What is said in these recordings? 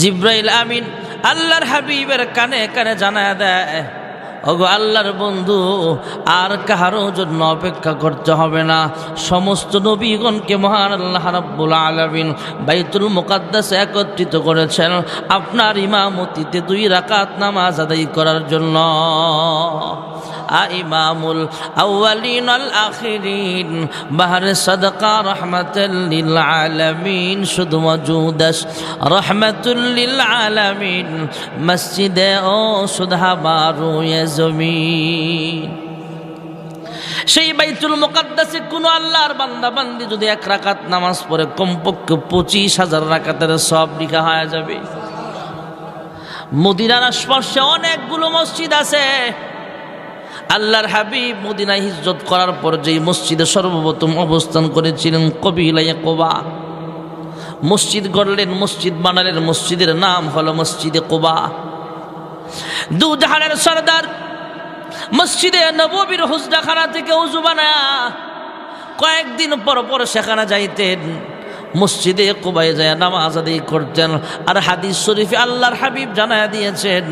জিব্রাইল আমিন আল্লাহর হাবিবের কানে কানে জানায় দেয়, ওগো আল্লাহর বন্ধু, আর কাহারও জন্য অপেক্ষা করতে হবে না। সমস্ত নবীগণকে মহান আল্লাহ রাব্বুল আলামিন বাইতুল মুকাদ্দাস একত্রিত করেছেন আপনার ইমামতিতে দুই রাকাত নামাজ আদায় করার জন্য। ইমামুল আউয়ালিন আল আখিরিন। বাহারে সাদকা রহমাতাল লিল আলামিন। শুধু মজুদাস রহমাতুল লিল আলামিন। মসজিদে ও সুধা বারু জমিন। সেই বাইতুল মুকাদ্দাসে কোন আল্লাহর বান্দা বান্দি যদি এক রাকাত নামাজ পড়ে, কমপক্ষে পঁচিশ হাজার রাকাতের সব লিখা হয়ে যাবে। মদিনার আশপাশে অনেকগুলো মসজিদ আছে। আল্লাহর হাবিব মদিনায় হিজরত করার পর যেই মসজিদে সর্বপ্রথম অবস্থান করেছিলেন কবিলাইয়া কোবা মসজিদ গড়লেন, মসজিদ বানালেন, মসজিদের নাম হলো মসজিদে কোবা। দু সর্দার মসজিদে নববীর হুজরাখানা থেকে উজু বানা কয়েকদিন পর পর সেখানে যাইতেন। মসজিদে কোবাই যায় নামাজ আদায় করতেন। আর হাদিস শরীফে আল্লাহর হাবিব জানায় দিয়েছেন,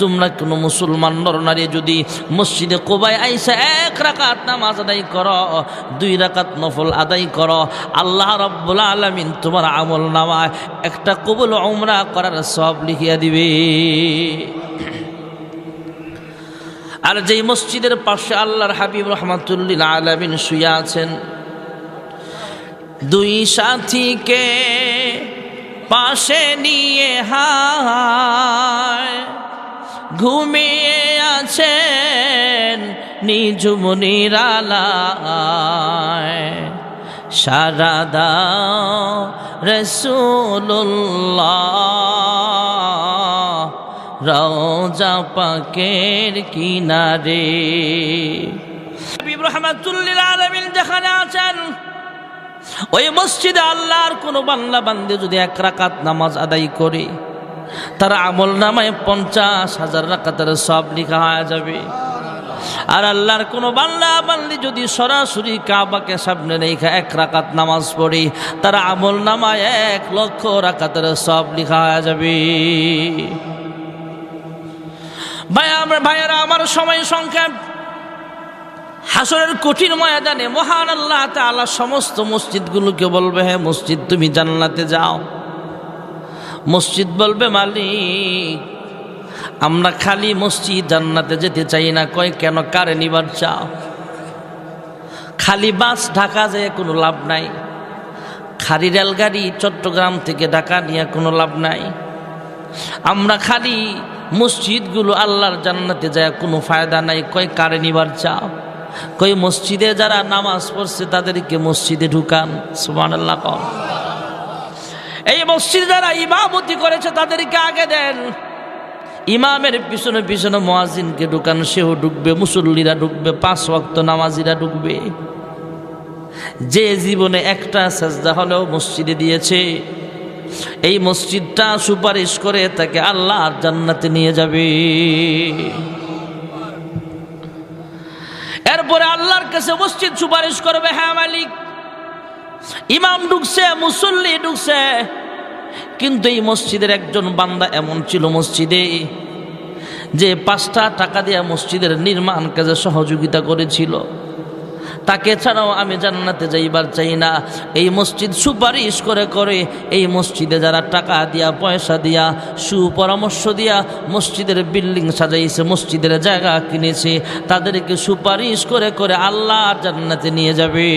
তোমরা কোনো মুসলমান নরনারী যদি মসজিদে কোবাই আইসা এক রাকাত নামাজ আদায় করো, দুই রাকাত নফল আদায় করো, আল্লাহ রব্বুল আলমিন তোমার আমল নামায় একটা কবুল উমরা করার সব লিখিয়া দিবে। আর যেই মসজিদের পাশে আল্লাহর হাবিব রহমাতুল্লিল আলমিন শুয়ে আছেন দুই সাথীকে পাশে নিয়ে হায়। ঘুমিয়ে আছেন নিজুম নিরালায়। সারা পাকের কিনারে। রহমাতুল্লিল আলমিন যেখানে আছেন ওই মসজিদে আল্লাহর কোনো বাংলা বান্দে যদি এক রাকাত নামাজ আদায় করে, তার আমল নামায় পঞ্চাশ হাজার রাকাতের সব লিখা হয়ে যাবে। আর আল্লাহর কোনো বাংলা বান্দি যদি সরাসরি কাবাকে সামনে রেখে এক রাকাত নামাজ পড়ে, তার আমল নামায় এক লক্ষ রাকাতের সব লিখা হয়ে যাবে। ভাই, আমার ভাইয়েরা, আমার সময় সংক্ষেপ। হাসরের কঠিন ময়দানে মহান আল্লাহ তাআলা সমস্ত মসজিদগুলোকে বলবে হ্যাঁ মসজিদ, তুমি জান্নাতে যাও। মসজিদ বলবে, মালিক, আমরা খালি মসজিদ জান্নাতে যেতে চাই না। কয়, কেন, কারে নিবার চাও? খালি বাস, ঢাকা যেয়ে কোনো লাভ নাই। খালি রেলগাড়ি, চট্টগ্রাম থেকে ঢাকা নিয়ে কোনো লাভ নাই। আমরা খালি মসজিদগুলো আল্লাহর জান্নাতে যায় কোনো ফায়দা নাই। কয়, কারে নিবার চাও? কই, মসজিদে যারা নামাজ পড়ছে তাদেরকে মসজিদে ঢুকান সুমান আল্লাহ কন। এই মসজিদে যারা ইমামতি করেছে তাদেরকে আগে দেন। ইমামের পিছনে পিছনে মোয়াজিনকে ঢুকান, সেও ঢুকবে, মুসল্লিরা ঢুকবে, পাঁচ ওয়াক্ত নামাজিরা ঢুকবে। যে জীবনে একটা সাজদা হলেও মসজিদে দিয়েছে, এই মসজিদটা সুপারিশ করে তাকে আল্লাহ জান্নাতে নিয়ে যাবে। এরপরে আল্লাহর কাছে মসজিদ সুপারিশ করবে হ্যাঁ মালিক। ইমাম ঢুকছে, মুসল্লি ঢুকছে। কিন্তু এই মসজিদের একজন বান্দা এমন ছিল মসজিদে যে পাঁচটা টাকা দিয়ে মসজিদের নির্মাণ কাজে সহযোগিতা করেছিল। তাকে ছাড়াও আমি জান্নাতে যাইবার চাই না। এই মসজিদ সুপারিশ করে করে এই মসজিদে যারা টাকা দিয়া, পয়সা দিয়া, সুপরামর্শ দিয়া মসজিদের বিল্ডিং সাজাইছে, মসজিদের জায়গা কিনেছে, তাদেরকে সুপারিশ করে করে আল্লাহ জান্নাতে নিয়ে যাবে।